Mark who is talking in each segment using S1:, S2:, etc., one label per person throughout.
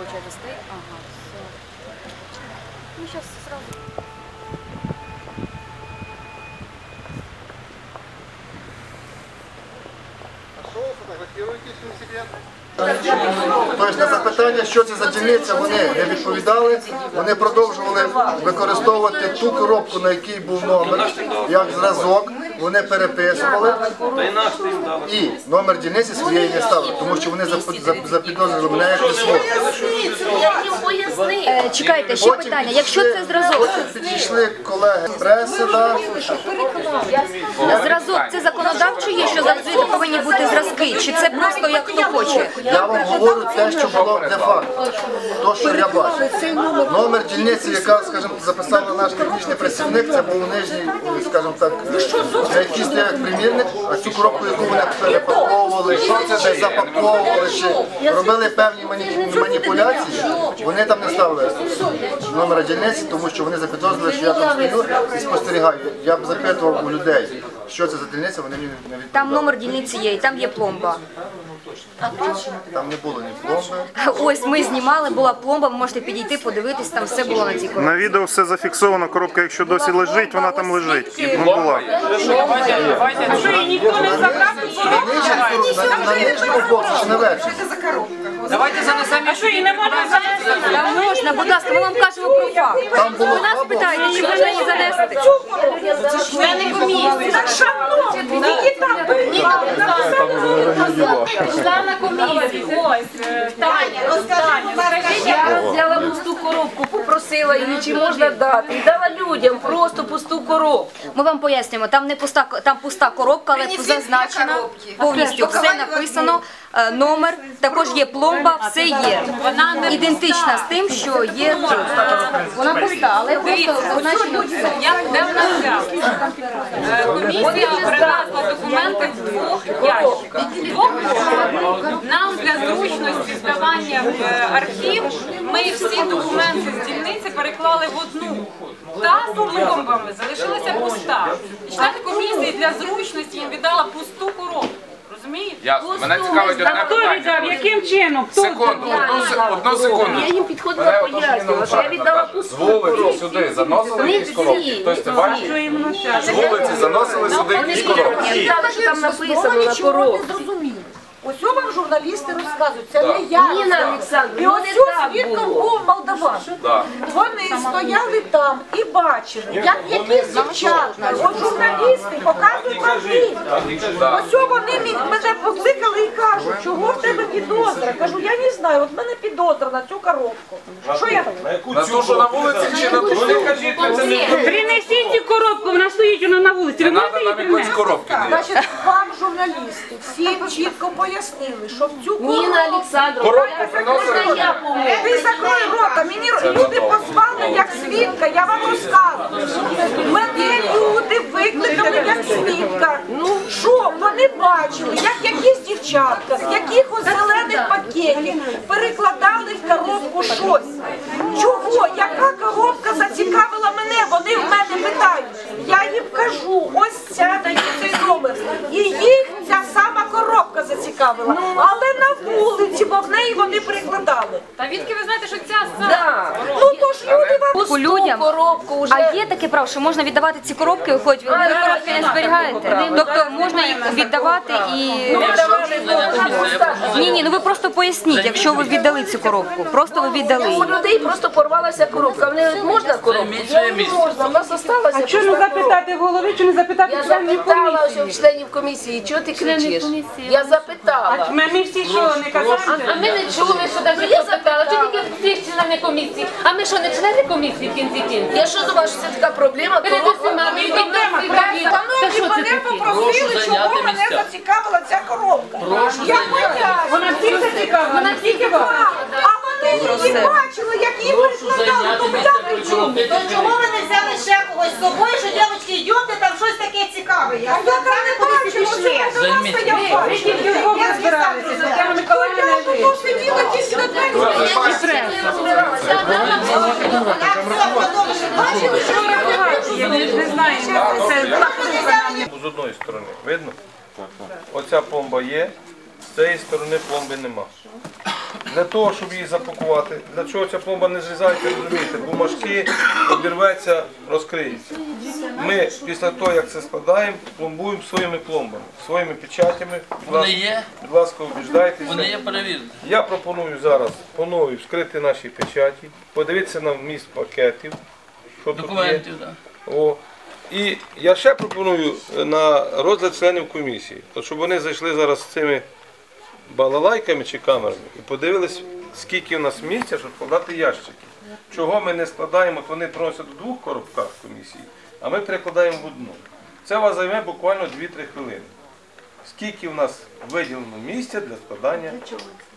S1: получается, стоит? Ага, все. Ну, сейчас сразу.
S2: Тобто на запитання, що це за дільниця, вони не відповідали. Вони продовжували використовувати ту коробку, на якій був номер, як зразок. Вони переписували. І номер дільниці своєї не ставили, тому що вони запідозрили мене як письмо.
S1: Е, чекайте, ще
S2: Потім
S1: питання. Якщо це зразок,
S2: Потім підійшли колеги з преси, да,
S1: зразок це законодавчо є, що завжди повинні бути зразки, чи це просто як хто хоче?
S2: я вам говорю те, що було де-факто, то, що я бачу. Номер дільниці, яка, скажімо, записала наш технічний працівник, це був нижній, скажімо так, який стояв примірник, а цю коробку, яку вони перепаковували, чи запаковували, чи робили певні маніпуляції, вони там не ставили номера дільниці, тому що вони запідозрили, що я там стою і спостерігаю. Я б запитував у людей, що це за дільниця, вони мені не відповідали.
S1: Там номер дільниці є, і там є пломба.
S2: Там не було ні пломби.
S1: Ось ми знімали, була пломба, ви можете підійти, подивитись, там все було на цій коробці.
S3: На відео все зафіксовано, коробка, якщо досі лежить, вона там лежить. Ну була.
S4: Що ніхто не забрав коробку?
S2: Боці чи на верхньому?
S5: Давайте занесемо.
S4: А що і не можна занести?
S1: Можна, будь ласка, ми вам кажемо про факт.
S2: Там було
S1: Ви нас питаєте, чи можна її занести?
S4: Члени комісії. Так шановні, тільки там Члена комісії. Ось, е, Таня, розкажи,
S6: Я взяла пусту коробку, попросила її, чи можна дати. І дала людям просто пусту коробку.
S1: Ми вам пояснюємо, там не пуста, там пуста коробка, але зазначена повністю все написано, е, номер, також є пломба, все є. Вона ідентична з тим, що є. Вона пуста, але просто зазначено все.
S4: я де в нас взяв? Е, Комісія принесла документи в двох ящиках. Двох. Нам для зручності здавання в е, архів ми всі документи з дільниці переклали в одну. Та з пломбами залишилася пуста. І члени комісії для зручності їм віддала пусту коробку. Розумієте?
S5: Ясно. Мене цікавить одне
S4: Хто віддав?
S5: питання.
S4: Яким чином? Хто
S5: Секунду, одну, се- одну секунду.
S6: Я їм підходила, пояснювала, що я віддала
S5: З
S6: пусту
S5: вулиці сюди заносили якісь коробки. Тобто це бачите? З вулиці заносили сюди якісь коробки.
S6: Я знала, що там написано на коробці.
S7: Ось вам журналісти розказують, це не я.
S6: Ніна Олександрівна,
S7: І
S6: ну
S7: ось
S6: не
S7: цю
S6: так
S7: свідком
S6: було.
S7: був молдаван.
S5: Да.
S7: Вони стояли там і бачили, як якісь дівчатка, от журналісти показують вам відео. Ось вони мене покликали і кажуть, чого в тебе підозра? Кажу, я не знаю, от в мене підозра на цю коробку. Що я
S5: На ту, що на вулиці чи на ту, що
S4: Принесіть цю коробку, вона стоїть вона на вулиці. Ви можете її принести?
S7: Значить, вам журналісти всім чітко пояснили, що в цю
S6: Ніна
S7: коробку
S6: Олександровна,
S5: Коробку приносили?
S6: я помогу.
S7: Ти закрой рота, мені люди позвали як свідка, я вам розказую. Мене люди викликали як свідка. Ну що, вони бачили, як якісь дівчатка з якихось зелених пакетів перекладали в коробку щось. Чого? Яка коробка зацікавила мене? Вони в мене питають. Я їм кажу, ось ця даю цей номер. І їх ця сама коробка зацікавила. Але на вулиці, бо в неї вони перекладали.
S4: Та відки ви знаєте, що ця сама?
S6: Да.
S7: Ну то ж люди вам
S1: По людям.
S6: коробку вже.
S1: Право, що можна віддавати ці коробки, хоч не зберігаєте. Тобто можна їх віддавати і. Ні, ні, ну ви просто поясніть, якщо ви віддали цю коробку. Просто ви віддали
S6: У людей просто порвалася коробка. Вони говорять, можна коробку? Я не можна, у нас осталася.
S4: А чому запитати голови, чи не запитати
S6: Я
S4: членів
S6: запитала
S4: комісії?
S6: у членів комісії, чого ти кричиш? Я запитала.
S4: Ми, ми всі що, не казали?
S8: А ми не чули, що навіть я запитала, чи тільки всі члени комісії. А ми що, не члени комісії в кінці кінці?
S6: Я що думала, що це така проблема? Коробка.
S8: усіма ми Та що це
S7: мене
S8: таке?
S7: чому мене зацікавила ця коробка. Я поясню.
S4: Вона тільки зацікавила. Вона тільки вас.
S7: А вони її бачили, як її перекладали, то я при чому?
S9: Чому ви не взяли ще когось з собою, що дівчатки, йдете, там щось таке цікаве.
S7: А я там не бачила, що до нас стояв
S4: Ви
S7: бачила.
S4: тільки вдвох розбиралися. Тетяна Миколаївна
S7: Я тут сиділа тільки на двері.
S4: Бачили, що я не не знаю.
S10: З одної сторони. Видно? Оця пломба є, з цієї сторони пломби нема. для того, щоб її запакувати. Для чого ця пломба не зрізається, розумієте? Бумажки обірветься, розкриється. Ми після того, як це складаємо, пломбуємо своїми пломбами, своїми печатями.
S11: Вони є,
S10: Будь ласка, убіждайтеся.
S11: вони є перевірені.
S10: Я пропоную зараз по новій вскрити наші печаті, подивитися на вміст пакетів, що тут є.
S11: Документів, так.
S10: О. І я ще пропоную на розгляд членів комісії, от щоб вони зайшли зараз з цими балалайками чи камерами і подивились, скільки у нас місця, щоб складати ящики. Чого ми не складаємо, вони просять в двох коробках комісії, а ми перекладаємо в одну. Це вас займе буквально 2-3 хвилини. Скільки у нас виділено місця для складання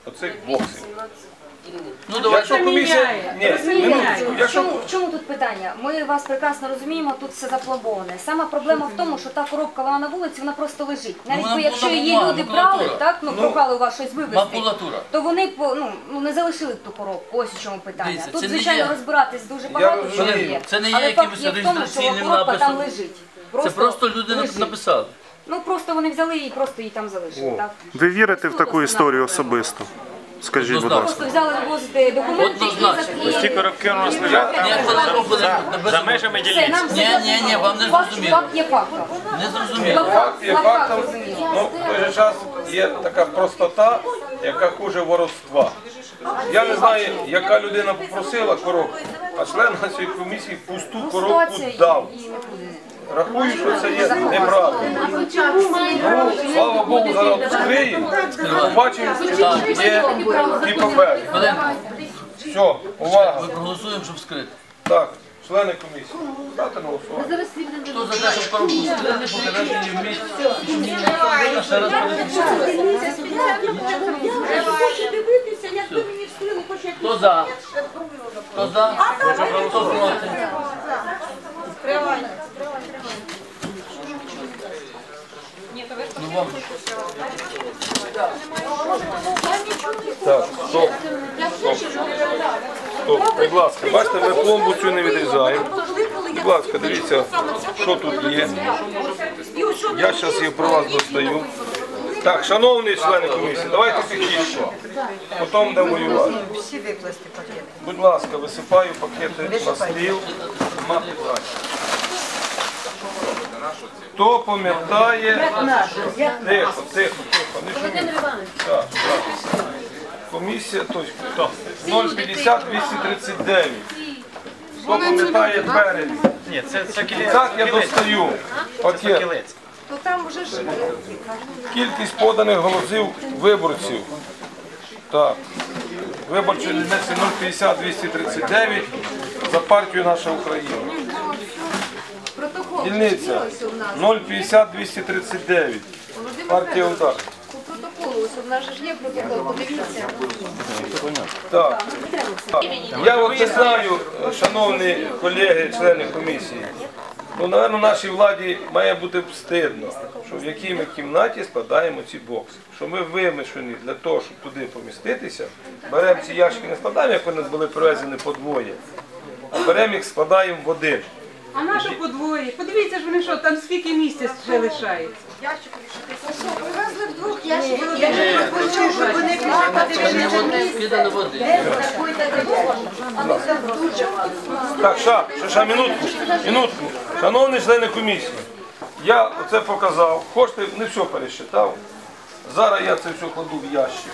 S10: оцих боксів?
S11: Ну, давай,
S10: Якщо комісія... Ні, минуточку, якщо
S1: чому, в чому тут питання? Ми вас прекрасно розуміємо, тут все запломбоване. Сама проблема в тому, що та коробка вона на вулиці, вона просто лежить. Навіть
S11: вона
S1: би, якщо її
S11: бумага,
S1: люди
S11: макулатура.
S1: брали, так ну, прохали у вас щось вивезти,
S11: макулатура.
S1: то вони по ну, ну не залишили б ту коробку. Ось у чому питання.
S11: Дивіться,
S1: тут
S11: це не
S1: звичайно
S11: є-
S1: розбиратись дуже багато що
S10: розумію.
S1: є.
S11: Це не є
S1: Але
S11: якимось
S1: є в тому, що
S11: реєстраційним
S1: коробка там
S11: написом.
S1: лежить.
S11: Це просто люди
S1: лежить.
S11: написали.
S1: Ну просто вони взяли і просто її там залишили. Так
S3: Ви вірите в таку історію особисто? Скажіть, будь ласка.
S1: просто взяли вивозити документи і
S11: Однозначно.
S1: за- і-
S3: Ті коробки у нас лежать
S11: Ні,
S3: за межами
S1: Все,
S3: дільниці.
S1: нам
S11: Ні, ні, ні, вам не
S1: Факт-
S11: зрозуміло.
S1: Факт є фактом.
S11: Не зрозуміло.
S10: Факт є фактом. Ну, в той же час є така простота, яка хуже воровства. Я не знаю, яка людина попросила коробку, а член на цій комісії пусту коробку
S1: Ситуація
S10: дав.
S1: і не буде.
S10: Рахую, що це є неправильно. Ну, слава Богу, зараз відкриємо, побачимо, є ті папери. Все, увага.
S11: Ми проголосуємо, щоб вскрити.
S10: Так, члени комісії, ставте на голосування.
S11: Хто за те, щоб коробку вскрити, показати її вміст? І щоб ніхто не ще раз подивитися.
S7: Я хочу дивитися, як ви мені вскрили, хоч як
S11: Хто за? Хто за? Хто проти? Ну, вам.
S10: Так, стоп. Стоп. Стоп. Будь ласка, бачите, ми пломбу цю не відрізаємо. Будь ласка, дивіться, що тут є. Я зараз її про вас достаю. Так, шановні члени комісії, давайте тихіше. Потім будемо воювати. Будь ласка, висипаю пакети на стіл. Нема питань. Хто пам'ятає? Тихо, тихо, тихо. Так, так. Комісія, тобто, 050 239. Хто пам'ятає перелік?
S3: Ні, це, це
S10: І так я достаю.
S1: То там вже ж
S10: Кількість поданих голосів виборців. Так. Виборчі дільниці 050 239 за партію Наша Україна. Дільниця
S1: ось у нас.
S10: 050 239. Партія удар.
S1: По протоколу, ось у нас же ж є протокол, подивіться.
S10: Так. так. Я от не знаю, шановні колеги, члени комісії. Ну, напевно, нашій владі має бути стидно, що в якій ми кімнаті складаємо ці бокси. Що ми вимушені для того, щоб туди поміститися, беремо ці ящики, не складаємо, як вони були привезені по двоє, а беремо їх, складаємо в один.
S4: А наша подвоє? Подивіться ж вони що, там скільки місця ще лишається.
S11: Кидали води.
S10: Так, ша, ша, ша, минутку, минутку. Шановні члени комісії, я оце показав. Хочете, не все пересчитав. Зараз я це все кладу в ящик.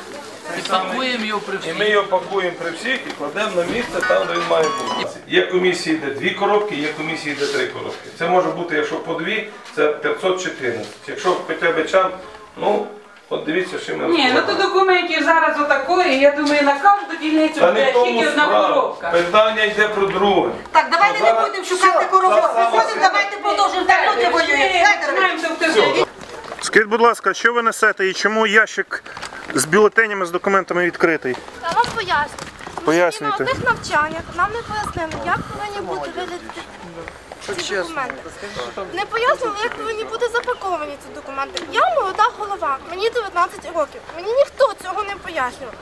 S11: І пакуємо його при
S10: І ми його пакуємо при всіх і кладемо на місце там, де він має бути. Є комісії, де дві коробки, є комісії, де три коробки. Це може бути, якщо по дві, це 514. Якщо хоча б чам, ну, от дивіться, що ми
S4: Ні, ну то документів зараз отакої, я думаю, на кожну дільницю
S10: Та не
S4: буде
S10: в тому
S4: тільки одна
S10: справа.
S4: коробка.
S10: Питання йде про друге.
S9: Так, давайте не будемо шукати коробок. Виходимо, давайте продовжимо. Так люди воюють.
S3: Скажіть, будь ласка, що ви несете і чому ящик з бюлетенями з документами відкритий?
S12: Я вам поясню.
S3: Пояснюйте.
S12: На одних навчаннях нам не пояснили, як повинні бути виглядати ці документи. Не пояснили, як повинні бути запаковані ці документи. Я молода голова, мені 19 років. Мені ніхто цього не пояснював.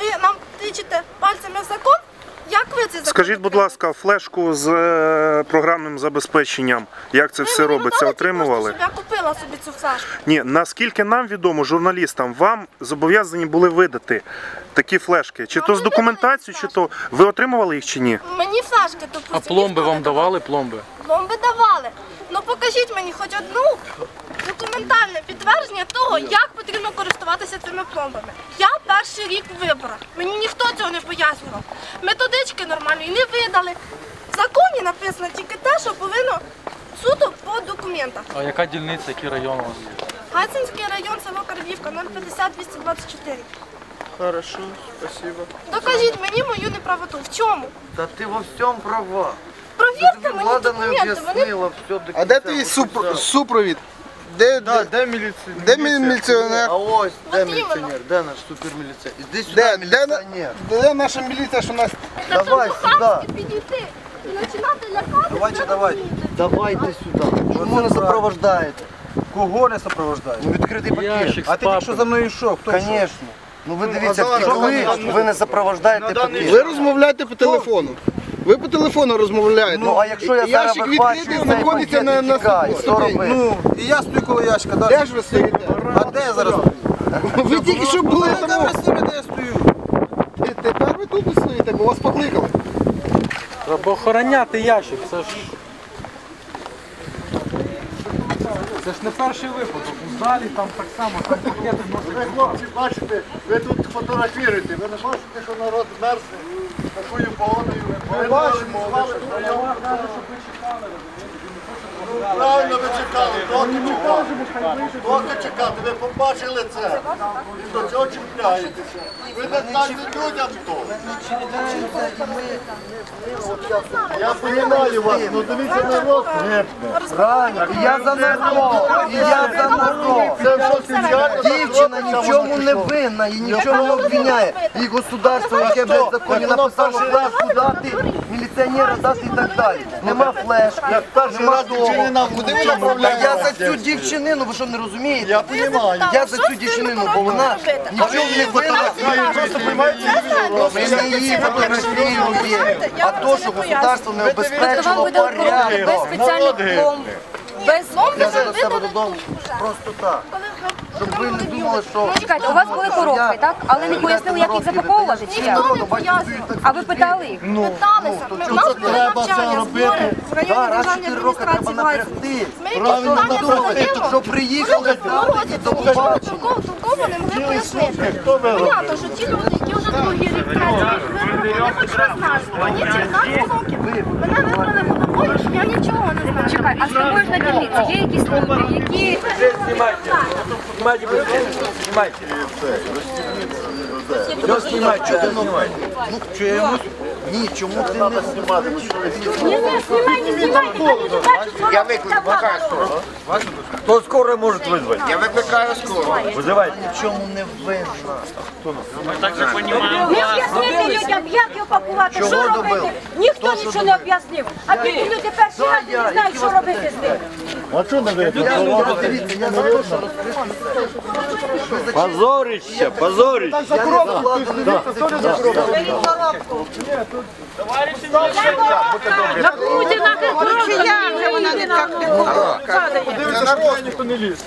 S12: Ви нам тичите пальцями в закон? Як ви це закон?
S3: Скажіть, будь ласка, флешку з е, програмним забезпеченням, як це
S12: Ви
S3: все робиться,
S12: надали
S3: отримували?
S12: я купила собі цю флешку.
S3: Ні, наскільки нам відомо, журналістам, вам зобов'язані були видати такі флешки? Чи то з документацією, чи то ви отримували їх чи ні?
S12: Мені флешки,
S13: А пломби вам давали пломби?
S12: Пломби давали. Ну покажіть мені хоч одну документальне підтвердження того, як потрібно користуватися цими пломбами. Я перший рік в виборах. Мені ніхто цього не пояснював. Методички нормальної не видали. В законі написано тільки те, що повинно суто по документах.
S13: А яка дільниця, який район у вас?
S12: Гайцинський район, село Карбівка, 050 224.
S14: Хорошо, спасибо.
S12: Докажіть мені мою неправоту. В чому?
S14: Да ты во всем права.
S12: Провірте мені
S14: Влада не
S12: документи. Вони
S14: объяснила все до
S15: А де твій суп- супровід? Де,
S14: Да,
S15: де,
S14: де міліціонер?
S15: де міліціонер?
S14: А ось, де міліціонер? Де наш суперміліціонер? Іди сюди,
S15: Де, де,
S14: міліціонер.
S15: де наша міліція, що нас
S14: Давай сюди.
S12: підійти і починати лякати.
S14: Давайте, давайте. Давайте сюди. Чому не сопровождаєте?
S16: Кого не сопровождаєте?
S14: Ну відкритий пакет.
S13: Ящик
S16: А ти тільки що за мною йшов? Хто йшов?
S14: Звісно. Ну ви дивіться,
S15: А зараз, зараз?
S14: ви не сопровождаєте
S15: Ви
S14: пакет.
S15: розмовляєте по телефону. Ви по телефону розмовляєте.
S14: Ну а якщо я зараз
S15: Ящик
S14: вихвачую
S15: відкритий,
S14: цей
S15: знаходиться
S14: пакет
S15: на,
S14: і
S15: на
S14: тікаю, що
S15: ступені.
S14: робити?
S16: Ну, і я стою коло ящика, да?
S15: Де ж ви стоїте?
S16: А де я зараз?
S15: Ви тільки що були
S16: Ну,
S15: тому.
S16: яка красива, де я стою?
S15: Те- Тепер ви тут стоїте, бо вас покликали.
S13: Треба охороняти ящик. Це ж. Це ж не перший випадок. У залі там так само, там пакети носять.
S15: Хлопці, бачите, ви тут фотографіруєте. Ви не бачите, що народ мерзне такою погодою. Ви що я вам кажу, щоб ви чекали. Правильно ви чекали, доки чекали. Доки чекати, ви побачили це. І до цього чіпляєтеся. Ви не дайте людям то. Я розумію вас, ну дивіться народ гепне.
S14: Правильно, і я за народ, і я за народ.
S15: Це все спеціально.
S14: Дівчина ні в чому не винна і нічого не обвиняє. І государство, яке в законі написало флешку дати, міліціонера дати і так далі. Нема флешки, нема. Та я за цю дівчинину, ви що не розумієте?
S15: Я розумію.
S14: Я за цю дівчинину, бо вона нічого не винна. Ми не її фотографіруємо. А то, що государство не обезпечило
S1: охорона без
S14: порядок.
S1: спеціальних пломб, без
S14: зараз себе додому просто так. Щоб ви не думали, що...
S1: Чекайте, у вас були коробки, так? Але не пояснили, як їх запаковувати чи як?
S14: Ніхто не пояснює.
S1: А ви питали їх?
S12: Питалися. Ми в нас були навчання, збори в районі
S14: Да, раз
S12: державної
S14: чотири роки треба
S12: адміністрації. Ми якісь питання
S14: Що приїхали,
S12: тому що
S14: побачення.
S12: толково, толково не могли пояснити. Понятно, що ті люди, які вже другий рік працюють, вони хоч знають. Мені 19 років. Мене вибрали що я нічого не знаю.
S1: Чекай, а з тобою ж на дільниці є якісь люди, які
S13: Знімайте знімайте, Знімайте.
S14: Що знімати? Чого ти знімаєш? Ну, що я йому... Ні, чому ти не знімати?
S5: Я виклик викликаю скоро. Хто скоро може визвати? Я викликаю скоро. Визивайте.
S14: Нічому не винна.
S7: Не об'яснити людям, як його пакувати, що робити. Ніхто нічого не об'яснив. А ті люди перший раз не знають, що робити з ним.
S15: А що не ви?
S14: Я, дивіться, на
S15: Дивіться, ніхто не ліз.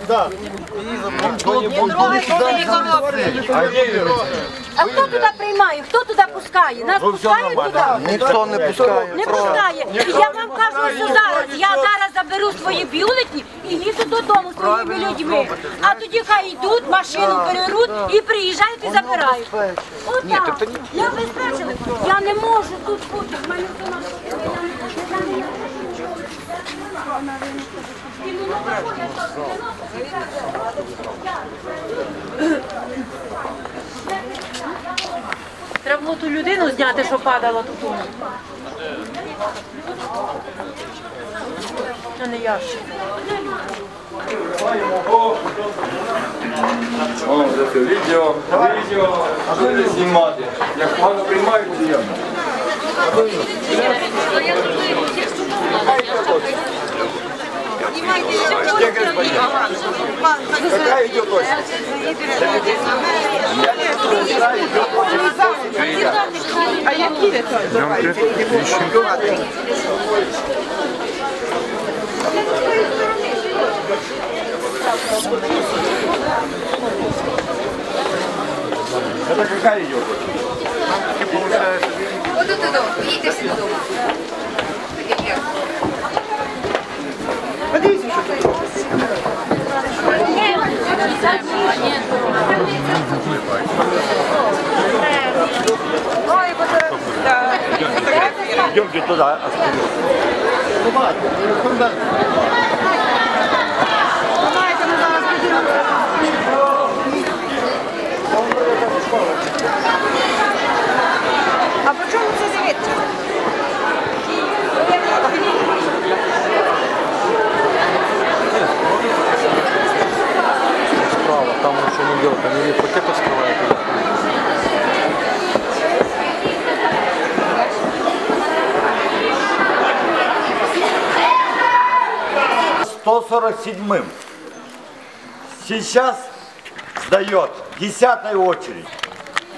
S7: А хто туди приймає? Хто туди пускає? Нас пускають туди?
S14: Ніхто не пускає.
S7: Не пускає. І я вам кажу ось зараз. Я зараз заберу свої бюлетні і їду додому з своїми людьми. А тоді хай йдуть, машину переруть і приїжджають і забирають. Отак. Я безпечила. Я не можу тут бути. В мене все на
S10: Треба було ту людину зняти, що падала тут. А не ящик.
S5: О, це відео, відео, буде знімати. Як погано приймають, я. Какая идет очередь?
S17: А які це?
S5: Это какая идет?
S1: От додому, їдьте всі додому. Так як я.
S5: Идемте туда.
S7: А
S5: 147-м. Сейчас сдает десятая очередь.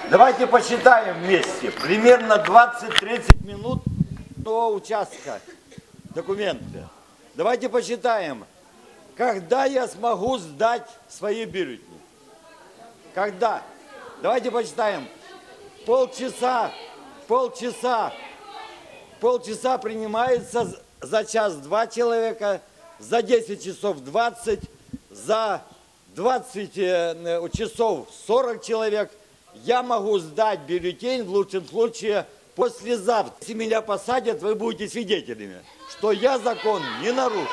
S5: Давайте посчитаем вместе. Примерно 20-30 минут до участка документы. Давайте посчитаем, когда я смогу сдать свои бюллетени. Когда? Давайте посчитаем. Полчаса, полчаса, полчаса принимается за час два человека, за 10 часов 20, за 20 э, часов 40 человек. Я могу сдать бюллетень в лучшем случае послезавтра. Если меня посадят, вы будете свидетелями, что я закон не нарушил.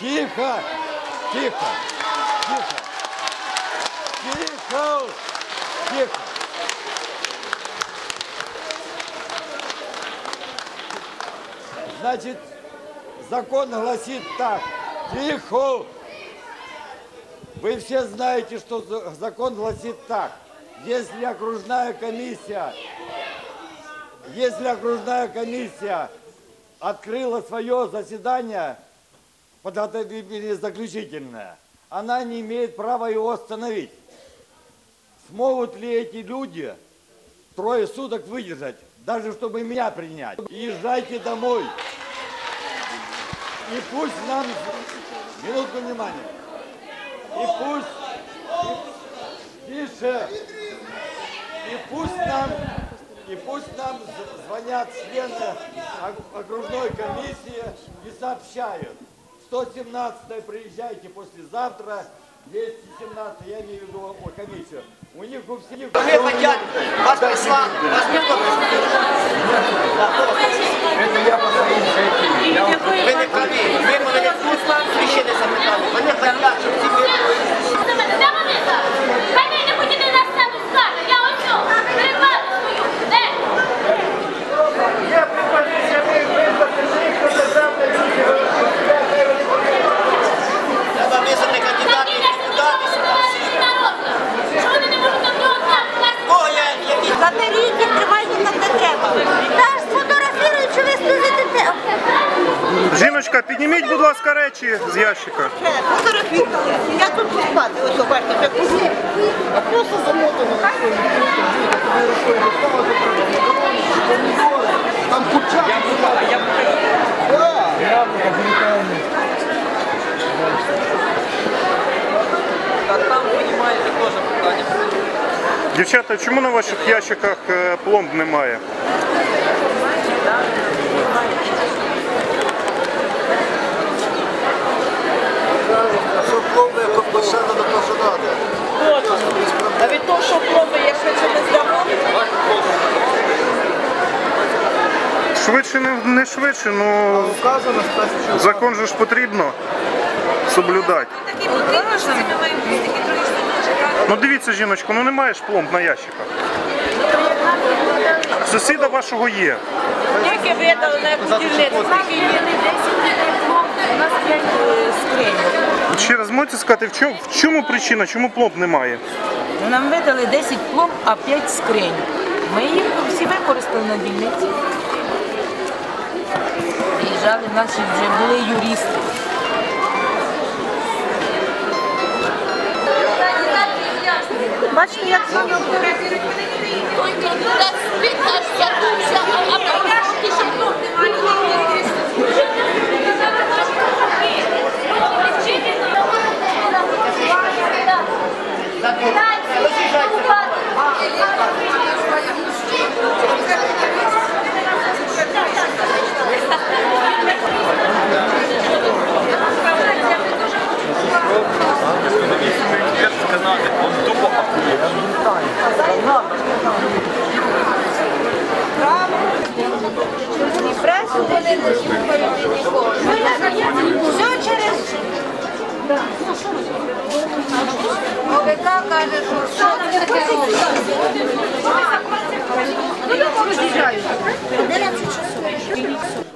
S5: Тихо, тихо, тихо, тихо, тихо. Значит, закон гласит так. Тихо! Вы все знаете, что за- закон гласит так. Если окружная комиссия, если окружная комиссия открыла свое заседание, подготовили заключительное, она не имеет права его остановить. Смогут ли эти люди трое суток выдержать, даже чтобы меня принять? Езжайте домой. И пусть нам, минутку внимания, и пусть, тише, и пусть нам, и пусть нам звонят члены ок- окружной комиссии и сообщают. 117 приезжайте послезавтра, 217 я имею в виду комиссию. У них у всіх...
S14: Вони хотять, вас прислав, вас Ви не праві, ви мене ви ще не запитали. Вони хотять, щоб ці ви... Є пропозиція визнати них державне Треба визнати кандидатів в депутати сюди. Кого я, які
S9: Заберіть їх, тримайте там, де треба. Та ж сфотографірують, що ви служите.
S3: Жіночка, підніміть, будь ласка, речі з ящика.
S7: Фотографію. Я тут спати, ось бачите, як усі. А просто замотано.
S16: Там куча. Я була, я
S11: А там, питання.
S3: Дівчата, чому на ваших ящиках е, пломб немає?
S2: Пломби, як обкошено, то то, що треба.
S7: А від того, що пломби, якщо це не здамо,
S3: Швидше не, не швидше, ну закон же ж потрібно соблюдати. Ну дивіться, жіночко, ну немає ж пломб на ящиках. Сусіда вашого є.
S6: Тільки видали на яку дільницю. Скільки є? У нас п'ять скринь.
S3: Ще раз можете сказати, в чому, в чому причина, чому пломб немає?
S6: Нам видали 10 пломб, а 5 скринь. Ми їх всі використали на дільниці. Приїжджали наші вже були юристи.
S7: бачите, як воно
S9: Запитайте. Все через... ОВК каже, що що. Ну, я роз'їжджаю. 11 часов.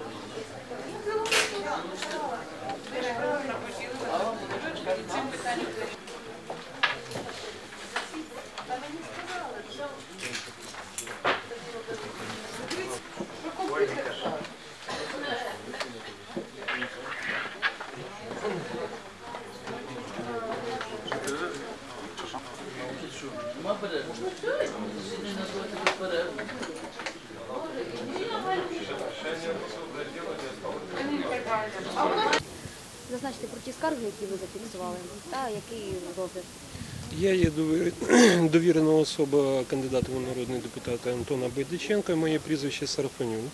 S1: Зазначте про ті скарги, які ви зафіксували, та який розгляд.
S18: Я є довір- довірена особа кандидата в народний депутат Антона Байдиченка, моє прізвище Сарафанюк.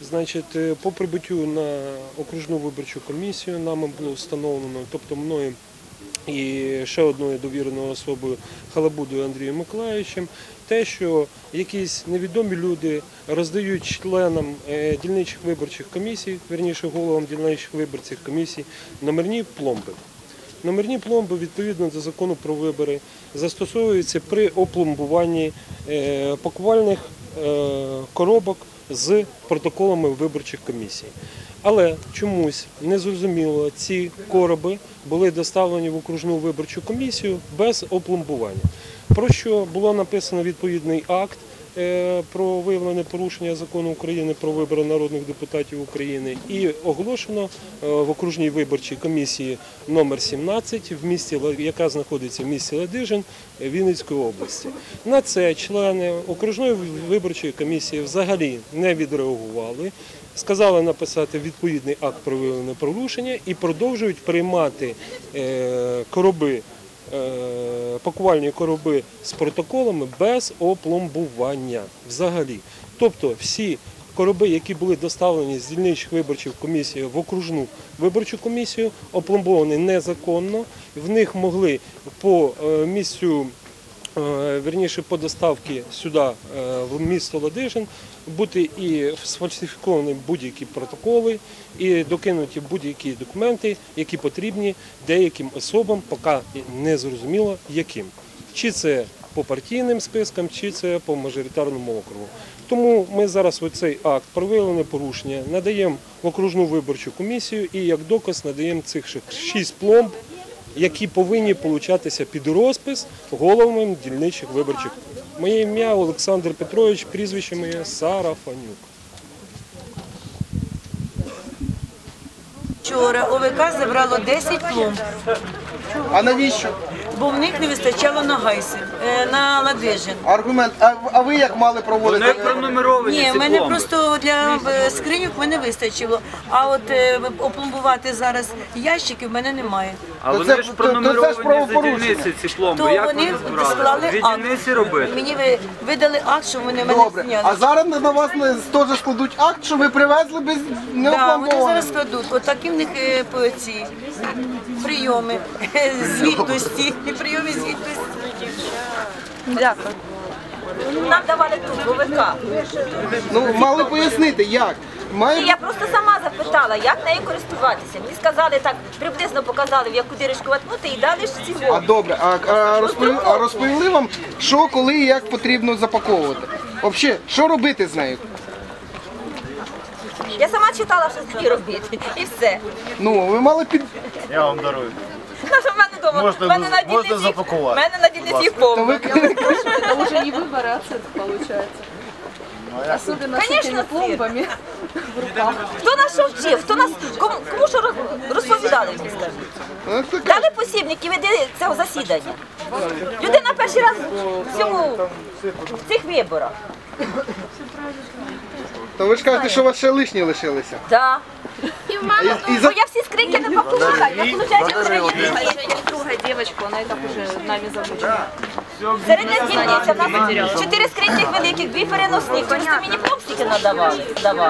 S18: Значить, е, по прибуттю на окружну виборчу комісію нами було встановлено, тобто мною і ще одною довіреною особою Халабудою Андрієм Миколаївичем, те, що якісь невідомі люди роздають членам е, дільничих виборчих комісій, верніше головам дільничих виборчих комісій, номерні пломби. Номерні пломби відповідно до закону про вибори застосовуються при опломбуванні е, пакувальних е, коробок з протоколами виборчих комісій. Але чомусь незрозуміло ці короби були доставлені в окружну виборчу комісію без опломбування. Про що було написано відповідний акт е, про виявлене порушення закону України про вибори народних депутатів України і оголошено е, в окружній виборчій комісії номер 17 в місті яка знаходиться в місті Ладижин е, Вінницької області. На це члени окружної виборчої комісії взагалі не відреагували. Сказали написати відповідний акт про виявлене порушення і продовжують приймати е, короби е, пакувальні короби з протоколами без опломбування взагалі. Тобто всі короби, які були доставлені з дільничих виборчих комісій в окружну виборчу комісію, опломбовані незаконно. В них могли по е, місцю Верніше по доставці сюди е, в місто Ладижин бути і сфальсифіковані будь-які протоколи, і докинуті будь-які документи, які потрібні деяким особам, поки не зрозуміло яким. Чи це по партійним спискам, чи це по мажоритарному округу. Тому ми зараз оцей акт про виявлене порушення надаємо в окружну виборчу комісію і як доказ надаємо цих шість пломб, які повинні получатися під розпис головами дільничих виборчих. Моє ім'я Олександр Петрович, прізвище моє Сарафанюк.
S19: Вчора ОВК забрало 10 пломб.
S16: А навіщо?
S19: Бо в них не вистачало на гайси, е, на ладижин.
S16: Аргумент. А, а ви як мали проводити?
S19: Вони пронумеровані Ні, в мене просто для е, скриньок мене вистачило. А от е, опломбувати зараз ящики в мене немає.
S20: А вони ж пронумеровані за дільниці ці пломби.
S19: То
S20: Як
S19: вони
S20: збирали?
S19: склали акт.
S20: дільниці робити?
S19: Мені ви видали акт, що вони мене
S16: Добре.
S19: зняли.
S16: А зараз на вас не- теж складуть акт, що ви привезли без
S19: Да, вони зараз складуть. От в них е, по ці прийоми звітності. Прийоми звітності. Дякую.
S21: Нам давали тут ВВК.
S16: Ну, мали пояснити, як. Має
S21: І я просто сама запитала, як нею користуватися. Мені сказали так, приблизно показали, в яку дирочку воткнути і далі ж ці
S16: А добре, а, а, розповіли, а розповіли вам, що, коли і як потрібно запаковувати? Взагалі, що робити з нею?
S21: Я сама читала, що з нею робити. І все.
S16: Ну, ви мали під.
S22: Я вам дарую.
S21: Ну, що в мене вдома.
S22: Можна-
S21: в мене на
S22: можна
S21: дільниці,
S22: запакувати.
S21: в мене на дільниці повно.
S17: Это уже не выбор, а цирк получается. Особенно с
S21: Конечно,
S17: этими пломбами в руках.
S21: Хто нас що вчив? Хто нас кому, кому що роз- розповідали? мені скажіть? Дали посібники веди цього засідання. Людина перший раз в цьому в цих виборах.
S16: То ви ж кажете, що у вас ще лишні лишилися.
S21: Так. І в
S16: І- і за-
S21: Бо я всі скриньки не так, я виходить, вже є.
S17: Не трогай девочку, она и так уже нами замучена.
S21: Середня дільниця, в нас чотири скриньки великих, дві переносні. Тому що мені попсики надавали. давали.